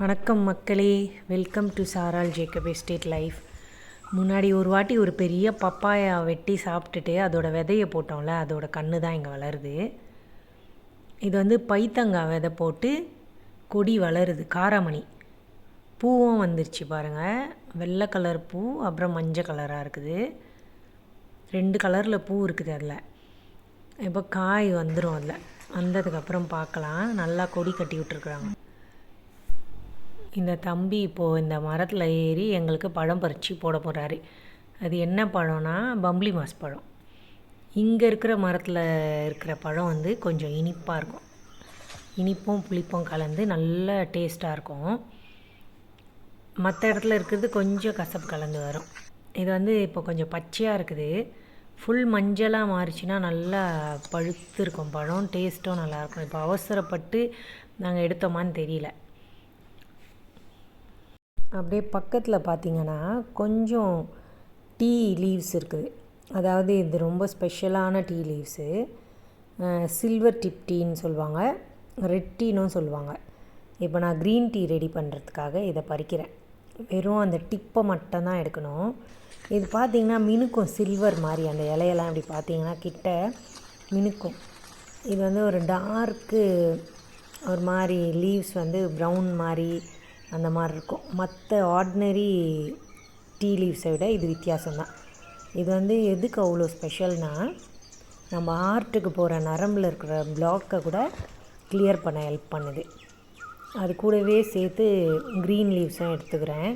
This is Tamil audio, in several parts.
வணக்கம் மக்களே. Welcome to Saral Jacob estate life முன்னாடி ஒரு வாட்டி ஒரு பெரிய பப்பாயா வெட்டி சாப்பிட்டுட்டு அதோட விதையை போட்டோம்ல அதோட கன்று தான் இங்கே வளருது. இது வந்து பைத்தங்காய் விதை போட்டு கொடி வளருது காராமணி. பூவும் வந்துருச்சு பாருங்கள் வெள்ளை கலர் பூ அப்புறம் மஞ்சள் கலராக இருக்குது. ரெண்டு கலரில் பூ இருக்குது அதில். இப்போ காய் வந்துடும் அதில். வந்ததுக்கப்புறம் பார்க்கலாம். நல்லா கொடி கட்டி விட்டுருக்குறாங்க. இந்த தம்பி இப்போது இந்த மரத்தில் ஏறி எங்களுக்கு பழம் பறித்து போட போகிறாரு அது என்ன பழம்னா பம்ப்ளி மாஸ் பழம். இங்கே இருக்கிற மரத்தில் இருக்கிற பழம் வந்து கொஞ்சம் இனிப்பாக இருக்கும். இனிப்பும் புளிப்பும் கலந்து நல்ல டேஸ்ட்டாக இருக்கும். மற்ற இடத்துல இருக்கிறது கொஞ்சம் கசப்பு கலந்து வரும். இது வந்து இப்போ கொஞ்சம் பச்சையாக இருக்குது. ஃபுல் மஞ்சளாக மாறிச்சுன்னா நல்லா பழுத்து இருக்கும். பழம் டேஸ்ட்டும் நல்லாயிருக்கும் இப்போ அவசரப்பட்டு நாங்கள் எடுத்தோமான்னு தெரியல. அப்படியே பக்கத்தில் பார்த்தீங்கன்னா கொஞ்சம் டீ லீவ்ஸ் இருக்குது. அதாவது இது ரொம்ப ஸ்பெஷலான டீ லீவ்ஸு. சில்வர் டிப் டீன்னு சொல்லுவாங்க. ரெட் டீனும் சொல்லுவாங்க. இப்போ நான் க்ரீன் டீ ரெடி பண்ணுறதுக்காக இதை பறிக்கிறேன். வெறும் அந்த டிப்பை மட்டும்தான் எடுக்கணும். இது பார்த்திங்கன்னா மினுக்கும் சில்வர் மாதிரி அந்த இலையெல்லாம் இப்படி பார்த்தீங்கன்னா கிட்ட மினுக்கும். இது வந்து ஒரு டார்க்கு ஒரு மாதிரி லீவ்ஸ் வந்து ப்ரௌன் மாதிரி அந்த மாதிரி இருக்கும். மற்ற ஆர்டினரி டீ லீவ்ஸை விட இது வித்தியாசம்தான். இது வந்து எதுக்கு அவ்வளோ ஸ்பெஷல்னால் நம்ம ஹார்ட்டுக்கு போகிற நரம்பில் இருக்கிற பிளாக்கை கூட கிளியர் பண்ண ஹெல்ப் பண்ணுது. அது கூடவே சேர்த்து க்ரீன் லீவ்ஸும் எடுத்துக்கிறேன்.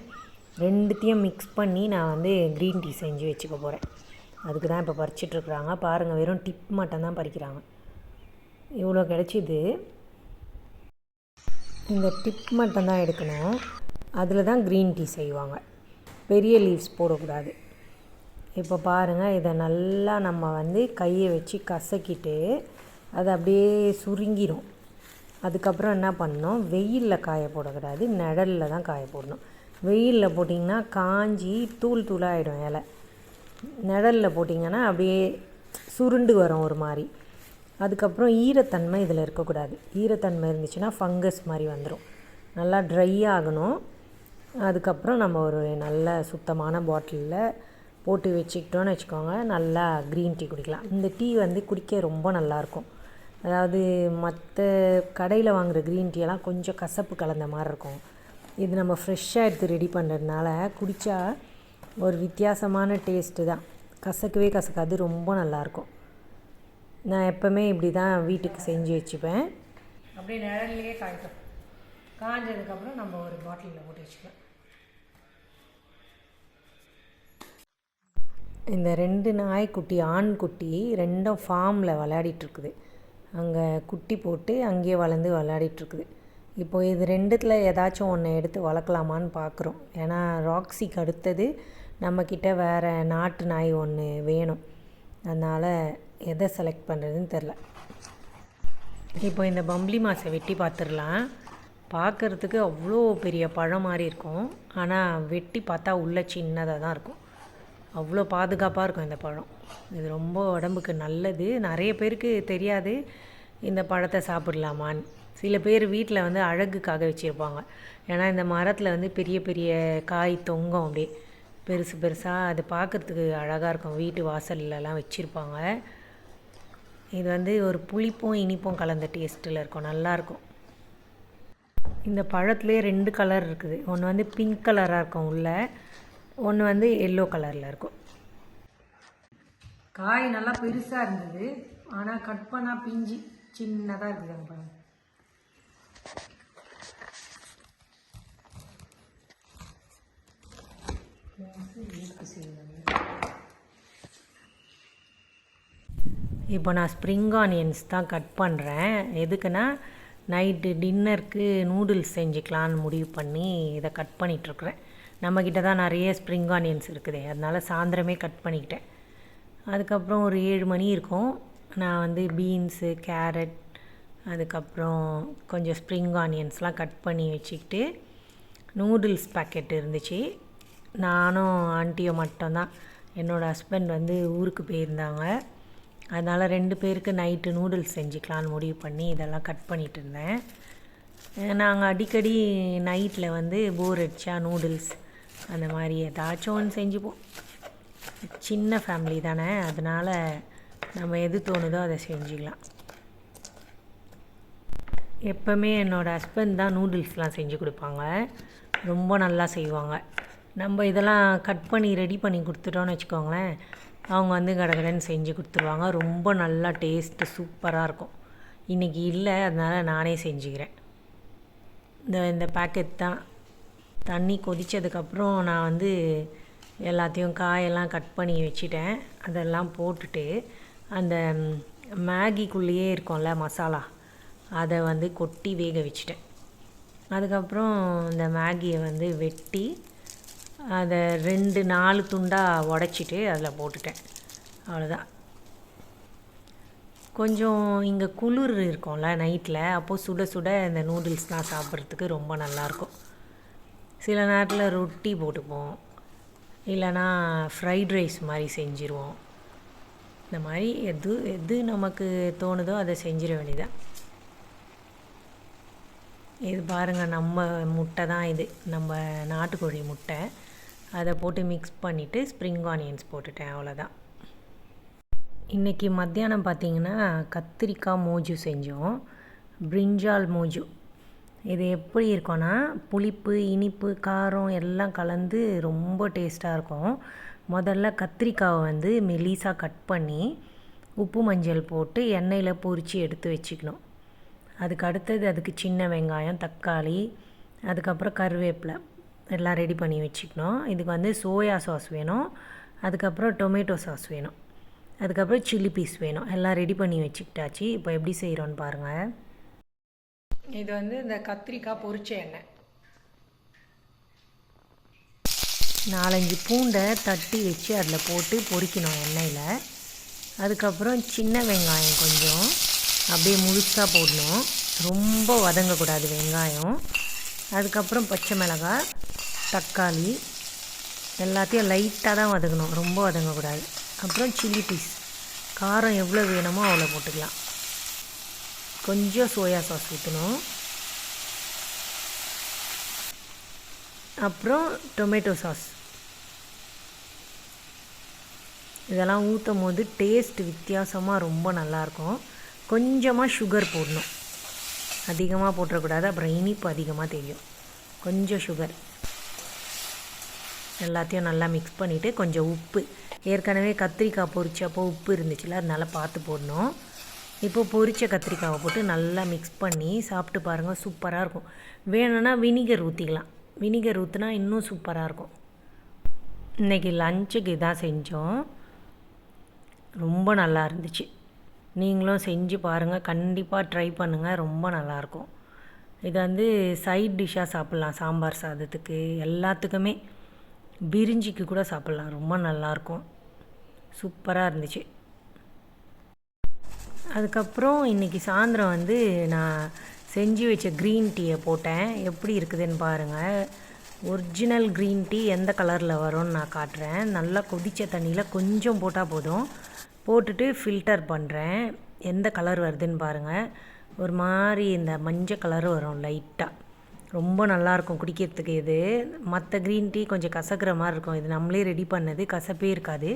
ரெண்டுத்தையும் மிக்ஸ் பண்ணி நான் வந்து க்ரீன் டீ செஞ்சு வச்சுக்க போகிறேன் அதுக்கு தான் இப்போ பறிச்சிட்ருக்குறாங்க பாருங்கள் வெறும் டிப் மட்டும்தான் பறிக்கிறாங்க. இவ்வளோ கிடச்சிது. இந்த டிப் மட்டும்தான் எடுக்கணும். அதில் தான் க்ரீன் டீ செய்வாங்க. பெரிய லீவ்ஸ் போடக்கூடாது. இப்போ பாருங்கள் இதை நல்லா நம்ம வந்து கையை வச்சு கசக்கிட்டு அது அப்படியே சுருங்கிடும் அதுக்கப்புறம் என்ன பண்ணணும்? வெயிலில் காய போடக்கூடாது. நிழலில் தான் காய போடணும். வெயிலில் போட்டிங்கன்னா காஞ்சி தூள் தூளாகிடும் இலை. நிழலில் போட்டிங்கன்னா அப்படியே சுருண்டு வரும் ஒரு மாதிரி. அதுக்கப்புறம் ஈரத்தன்மை இதில் இருக்கக்கூடாது. ஈரத்தன்மை இருந்துச்சுன்னா ஃபங்கஸ் மாதிரி வந்துடும் நல்லா ட்ரை ஆகணும். அதுக்கப்புறம் நம்ம ஒரு நல்ல சுத்தமான பாட்டிலில் போட்டு வச்சுக்கிட்டோன்னு வச்சுக்கோங்க. நல்லா க்ரீன் டீ குடிக்கலாம். இந்த டீ வந்து குடிக்க ரொம்ப நல்லாயிருக்கும். அதாவது மற்ற கடையில் வாங்குகிற க்ரீன் டீயெல்லாம் கொஞ்சம் கசப்பு கலந்த மாதிரி இருக்கும். இது நம்ம ஃப்ரெஷ்ஷாக எடுத்து ரெடி பண்ணுறதுனால குடித்தா ஒரு வித்தியாசமான டேஸ்ட்டு தான். கசக்கவே கசக்காது. ரொம்ப நல்லாயிருக்கும். நான் எப்போவுமே இப்படி தான் வீட்டுக்கு செஞ்சு வச்சுப்பேன். அப்படியே நிழல்லையே காய்க்கும். காஞ்சதுக்கப்புறம் நம்ம ஒரு பாட்டிலில் போட்டு வச்சுக்கலாம். இந்த ரெண்டு நாய்க்குட்டி ஆண் குட்டி ரெண்டும் ஃபார்மில் விளையாடிட்டுருக்குது. அங்கே குட்டி போட்டு அங்கேயே வளர்ந்து விளையாடிட்டுருக்குது. இப்போ இது ரெண்டுத்தில் ஏதாச்சும் ஒன்று எடுத்து வளர்க்கலாமான்னு பார்க்குறோம் ஏன்னா ராக்ஸிக்கு அடுத்தது நம்மக்கிட்ட வேறு நாட்டு நாய் ஒன்று வேணும். அதனால் எதை செலக்ட் பண்ணுறதுன்னு தெரில இப்போ இந்த பம்ளி மாசை வெட்டி பார்த்துடலாம். பார்க்குறதுக்கு அவ்வளோ பெரிய பழம் மாதிரி இருக்கும். ஆனால் வெட்டி பார்த்தா உள்ளே சின்னதாக தான் இருக்கும். அவ்வளோ பாதுகாப்பாக இருக்கும் இந்த பழம். இது ரொம்ப உடம்புக்கு நல்லது. நிறைய பேருக்கு தெரியாது இந்த பழத்தை சாப்பிடலாமான்னு. சில பேர் வீட்டில் வந்து அழகுக்காக வச்சுருப்பாங்க. ஏன்னா இந்த மரத்தில் வந்து பெரிய பெரிய காய் தொங்கும் அப்படியே. பெருசு பெருசாக அது பார்க்குறதுக்கு அழகாக இருக்கும். வீட்டு வாசல்லலாம் வச்சுருப்பாங்க. இது வந்து ஒரு புளிப்பும் இனிப்பும் கலந்த டேஸ்ட்டில் இருக்கும். நல்லாயிருக்கும் இந்த பழத்துலேயே ரெண்டு கலர் இருக்குது. ஒன்று வந்து பிங்க் கலராக இருக்கும் உள்ளே. ஒன்று வந்து எல்லோ கலரில் இருக்கும். காய் நல்லா பெருசாக இருந்தது. ஆனால் கட் பண்ணால் பிஞ்சு. சின்னதாக இருக்குது அங்கே பாருங்க இப்போ நான் ஸ்ப்ரிங் ஆனியன்ஸ் தான் கட் பண்ணுறேன் எதுக்குன்னா நைட்டு டின்னருக்கு நூடுல்ஸ் செஞ்சுக்கலான்னு முடிவு பண்ணி இதை கட் பண்ணிகிட்ருக்குறேன் நம்மக்கிட்ட தான் நிறைய ஸ்ப்ரிங் ஆனியன்ஸ் இருக்குது அதனால் சாயந்தரமே கட் பண்ணிக்கிட்டேன். அதுக்கப்புறம் ஒரு ஏழு மணி இருக்கும். நான் வந்து பீன்ஸு கேரட் அதுக்கப்புறம் கொஞ்சம் ஸ்ப்ரிங் ஆனியன்ஸ்லாம் கட் பண்ணி வச்சுக்கிட்டு நூடுல்ஸ் பேக்கெட் இருந்துச்சு. நானும் ஆண்டியும் மட்டும்தான். என்னோடய ஹஸ்பண்ட் வந்து ஊருக்கு போயிருந்தாங்க. அதனால் ரெண்டு பேருக்கு நைட்டு நூடுல்ஸ் செஞ்சுக்கலான்னு முடிவு பண்ணி இதெல்லாம் கட் பண்ணிகிட்டு இருந்தேன். நாங்கள் அடிக்கடி நைட்டில் வந்து போர் அடிச்சா நூடுல்ஸ் அந்த மாதிரி ஏதாச்சும் ஒன்று செஞ்சுப்போம். சின்ன ஃபேமிலி தானே அதனால் நம்ம எது தோணுதோ அதை செஞ்சுக்கலாம். எப்போவுமே என்னோடய ஹஸ்பண்ட் தான் நூடுல்ஸ்லாம் செஞ்சு கொடுப்பாங்க. ரொம்ப நல்லா செய்வாங்க. நம்ம இதெல்லாம் கட் பண்ணி ரெடி பண்ணி கொடுத்துட்டோன்னு வச்சுக்கோங்களேன். அவங்க வந்து கடகடன்னு செஞ்சு கொடுத்துருவாங்க. ரொம்ப நல்லா டேஸ்ட்டு சூப்பராக இருக்கும். இன்றைக்கி இல்லை அதனால் நானே செஞ்சுக்கிறேன். இந்த இந்த பேக்கெட் தான். தண்ணி கொதித்ததுக்கப்புறம் நான் வந்து எல்லாத்தையும் காயெல்லாம் கட் பண்ணி வச்சுட்டேன். அதெல்லாம் போட்டுட்டு அந்த மேகிக்குள்ளேயே இருக்கும்ல மசாலா அதை வந்து கொட்டி வேக வச்சுட்டேன். அதுக்கப்புறம் இந்த மேகியை வந்து வெட்டி அதை ரெண்டு நாலு துண்டாக உடச்சிட்டு அதில் போட்டுட்டேன். அவ்வளோதான் கொஞ்சம் இங்கே குளிர் இருக்கும்ல நைட்டில் அப்போது சுட சுட இந்த நூடுல்ஸ்லாம் சாப்பிட்றதுக்கு ரொம்ப நல்லாயிருக்கும் சில நேரத்தில் ரொட்டி போட்டுப்போம். இல்லைனா ஃப்ரைட் ரைஸ் மாதிரி செஞ்சுருவோம். இந்த மாதிரி எது எது நமக்கு தோணுதோ அதை செஞ்சிட வேண்டியதான் இது பாருங்கள் நம்ம முட்டை தான் இது. நம்ம நாட்டுக்கோழி முட்டை. அதை போட்டு மிக்ஸ் பண்ணிவிட்டு ஸ்ப்ரிங் ஆனியன்ஸ் போட்டுட்டேன் அவ்வளோதான் இன்றைக்கி மத்தியானம் பார்த்திங்கன்னா கத்திரிக்காய் மோஜு செஞ்சோம். பிரிஞ்சால் மோஜு. இது எப்படி இருக்கும்னா புளிப்பு இனிப்பு காரம் எல்லாம் கலந்து ரொம்ப டேஸ்ட்டாக இருக்கும். முதல்ல கத்திரிக்காவை வந்து மெலிசாக கட் பண்ணி உப்பு மஞ்சள் போட்டு எண்ணெயில் பொரித்து எடுத்து வச்சுக்கணும். அதுக்கு அடுத்தது அதுக்கு சின்ன வெங்காயம் தக்காளி அதுக்கப்புறம் கருவேப்பிலை. எல்லாம் ரெடி பண்ணி வச்சுக்கணும். இதுக்கு வந்து சோயா சாஸ் வேணும். அதுக்கப்புறம் டொமேட்டோ சாஸ் வேணும். அதுக்கப்புறம் சில்லி பீஸ் வேணும். எல்லாம் ரெடி பண்ணி வச்சுக்கிட்டாச்சு. இப்போ எப்படி செய்கிறோன்னு பாருங்கள் இது வந்து இந்த கத்திரிக்காய் பொரிச்ச எண்ணெய். நாலஞ்சு பூண்டை தட்டி வச்சு அதில் போட்டு பொரிக்கணும் எண்ணெயில். அதுக்கப்புறம் சின்ன வெங்காயம் கொஞ்சம். அப்படியே முழுசாக போடணும். ரொம்ப வதங்கக்கூடாது வெங்காயம். அதுக்கப்புறம் பச்சை மிளகாய். தக்காளி எல்லாத்தையும் லைட்டாக தான் வதங்கணும் ரொம்ப வதங்கக்கூடாது. அப்புறம் சில்லி பீஸ் காரம் எவ்வளோ வேணுமோ அவ்வளோ போட்டுக்கலாம். கொஞ்சம் சோயா சாஸ் ஊற்றணும் அப்புறம் டொமேட்டோ சாஸ் இதெல்லாம் ஊற்றும் போது டேஸ்ட் வித்தியாசமாக ரொம்ப நல்லாயிருக்கும். கொஞ்சமாக சுகர் போடணும். அதிகமாக போட்டுறக்கூடாது. அப்புறம் இனிப்பு அதிகமாக தெரியும். கொஞ்சம் சுகர் எல்லாத்தையும் நல்லா மிக்ஸ் பண்ணிவிட்டு கொஞ்சம் உப்பு. ஏற்கனவே கத்திரிக்காய் பொரிச்சப்போ உப்பு இருந்துச்சுல அதனால பார்த்து போடணும். இப்போது பொரித்த கத்திரிக்காவை போட்டு நல்லா மிக்ஸ் பண்ணி சாப்பிட்டு பாருங்கள் சூப்பராக இருக்கும். வேணும்னா வினிகர் ஊற்றிக்கலாம் வினிகர் ஊற்றினா இன்னும் சூப்பராக இருக்கும். இன்றைக்கி லஞ்சுக்கு இதான் செஞ்சோம். ரொம்ப நல்லா இருந்துச்சு. நீங்களும் செஞ்சு பாருங்கள் கண்டிப்பாக ட்ரை பண்ணுங்கள் ரொம்ப நல்லாயிருக்கும் இது வந்து சைட் டிஷ்ஷாக சாப்பிட்லாம் சாம்பார் சாதத்துக்கு எல்லாத்துக்குமே. பிரிஞ்சிக்கு கூட சாப்பிட்லாம். ரொம்ப நல்லாயிருக்கும். சூப்பராக இருந்துச்சு. அதுக்கப்புறம் இன்றைக்கி சாயந்தரம் வந்து நான் செஞ்சு வச்ச க்ரீன் டீயை போட்டேன். எப்படி இருக்குதுன்னு பாருங்கள் ஒரிஜினல் க்ரீன் டீ எந்த கலரில் வரும்னு நான் காட்டுறேன். நல்லா கொதித்த தண்ணியில் கொஞ்சம் போட்டால் போதும். போட்டுட்டு ஃபில்டர் பண்ணுறேன் எந்த கலர் வருதுன்னு பாருங்கள் ஒரு மாதிரி இந்த மஞ்சள் கலர் வரும் லைட்டாக ரொம்ப நல்லாயிருக்கும் குடிக்கிறதுக்கு இது. மற்ற க்ரீன் டீ கொஞ்சம் கசக்கிற மாதிரி இருக்கும் இது நம்மளே ரெடி பண்ணது கசப்பே இருக்காது.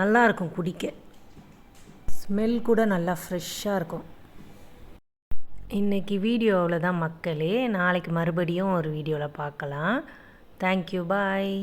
நல்லாயிருக்கும் குடிக்க. ஸ்மெல் கூட நல்லா ஃப்ரெஷ்ஷாக இருக்கும். இன்றைக்கி வீடியோவில் தான் மக்களே நாளைக்கு மறுபடியும் ஒரு வீடியோவில் பார்க்கலாம் தேங்க்யூ பாய்